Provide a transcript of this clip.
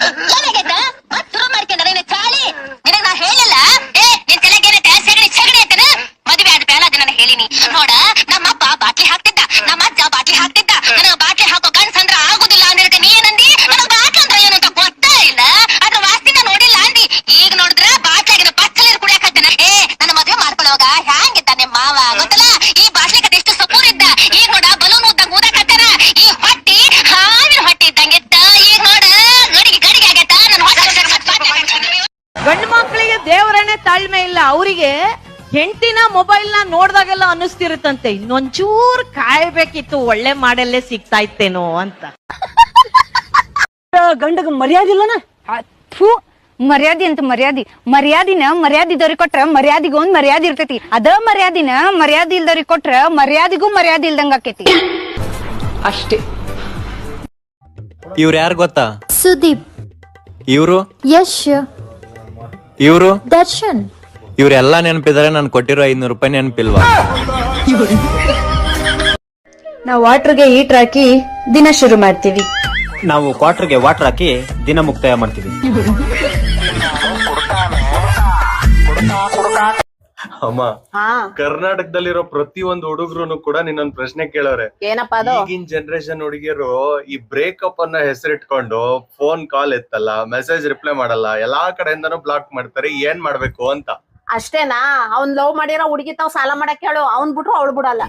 ಏನಾಗೈತ? ಶುರು ಮಾಡ್ಕೊಂಡ್ರೆ ನೀನು ಚಾಳಿ ನಿನಗ್ ನಾ ಹೇಳಿಲ್ಲ? ಏ, ನಿನ್ ತಲೆಗೆ ಏನೈತೆ? ಸಗಣಿ ಸಗಣಿ ಐತನ? ಮದುವೆ ಆದ ಬೇಡ ಅದನ್ನ ಹೇಳಿನಿ. ನೋಡ, ನಮ್ಮಪ್ಪ ಬಾಟ್ಲಿ ಹಾಕ್ತಿದ್ದ. ನಮ್ಮ ಅಜ್ಜ ಬಾಟ್ಲಿ ಹಾಕ್ತಿದ್ದ. ನನಗ ಬಾಟ್ಲಿ ಹಾಕೋ ಗಂಡ್ಸ್ ಅಂದ್ರ ಆಗುದಿಲ್ಲ ಅಂದ್ರೆ ನೀ ಏನಂದಿ? ನನಗ ಬಾಟ್ಲಿ ಅಂದ್ರ ಏನು ಅಂತ ಗೊತ್ತಾ ಇಲ್ಲ. ಅದ್ರ ವಾಸ್ತಿನ ನೋಡಿಲ್ಲ ಅಂದಿ. ಈಗ ನೋಡಿದ್ರ ಬಾಟ್ಲಾಗಿನ ಪಚ್ಚಲಿರ್ ಕುಡಿಯಕತ್ತನ ಏ, ನನ್ನ ಮದುವೆ ಮಾಡ್ಕೊಳ್ಳೋವಾಗ ಹ್ಯಾಂಗಿದ್ದ ನಿಮ್ಮ ಮಾವ? ಗೊತ್ತಲ್ಲ? ತಾಳ್ಮೆ ಇಲ್ಲ. ಅವರಿಗೆ ಹೆಂಡತಿನ ಮೊಬೈಲ್ನ ನೋಡ್ದಾಗೆಲ್ಲ ಅನ್ನಿಸ್ತಿರುತ್ತಂತೆ. ಇನ್ನೊಂಚೂರ್ ಕಾಯ್ಬೇಕಿತ್ತು ಒಳ್ಳೆ ಮಾಡಲ್ಲೇ ಸಿಗ್ತಾ ಇತ್ತೇನೋ ಅಂತ. ಗಂಡಗ ಮರ್ಯಾದೆ ಇಲ್ಲನ? ಥೂ ಮರ್ಯಾದಿ ಅಂತ ಮರ್ಯಾದಿ. ಮರ್ಯಾದಿನ ಮರ್ಯಾದಿ ಕೊಟ್ರ ಮರ್ಯಾದಿಗೂ ಒಂದ್ ಮರ್ಯಾದಿ ಇರ್ತೈತಿ. ಅದ ಮರ್ಯಾದಿನ ಮರ್ಯಾದಿ ಇಲ್ದವ್ರಿಗೆ ಕೊಟ್ರ ಮರ್ಯಾದಿಗೂ ಮರ್ಯಾದಿ ಇಲ್ದಂಗ ಆಕೈತಿ. ಅಷ್ಟೇ. ಇವ್ರ ಯಾರು ಗೊತ್ತಾ? ಸುದೀಪ್. ಇವರು? ಯಶ್. ಇವ್ರು? ದರ್ಶನ್. ಇವರೆಲ್ಲ ನೆನಪಿದ್ರೆ ನಾನು ಕೊಟ್ಟಿರೋ ಐನೂರು ರೂಪಾಯಿ ನೆನಪಿಲ್ವಾ? ನಾವು ವಾಟರ್ಗೆ ಹೀಟರ್ ಹಾಕಿ ದಿನ ಶುರು ಮಾಡ್ತೀವಿ. ನಾವು ಕ್ವಾರ್ಟರ್ಗೆ ವಾಟರ್ ಹಾಕಿ ದಿನ ಮುಕ್ತಾಯ ಮಾಡ್ತೀವಿ. ಅಮ್ಮ ಕರ್ನಾಟಕದಲ್ಲಿರೋ ಪ್ರತಿ ಒಂದು ಹುಡುಗರು ಕೂಡ ನಿನ್ನೊಂದ್ ಪ್ರಶ್ನೆ ಕೇಳೋರೆ. ಏನಪ್ಪಾ ಅದು? ಈಗಿನ ಜನರೇಷನ್ ಹುಡುಗಿಯರು ಈ ಬ್ರೇಕಪ್ ಅನ್ನ ಹೆಸರಿಟ್ಕೊಂಡು ಫೋನ್ ಕಾಲ್ ಎತ್ತಲ್ಲ ಮೆಸೇಜ್ ರಿಪ್ಲೈ ಮಾಡಲ್ಲ ಎಲ್ಲಾ ಕಡೆಯಿಂದನೂ ಬ್ಲಾಕ್ ಮಾಡ್ತಾರೆ ಏನ್ ಮಾಡ್ಬೇಕು ಅಂತ? ಅಷ್ಟೇನಾ? ಅವ್ನ್ ಲವ್ ಮಾಡಿರೋ ಹುಡುಗಿ ತಾವ್ ಸಾಲ ಮಾಡಕ್ ಹೇಳು ಅವ್ನ್ ಬಿಟ್ರು ಅವಳು ಬಿಡಲ್ಲ.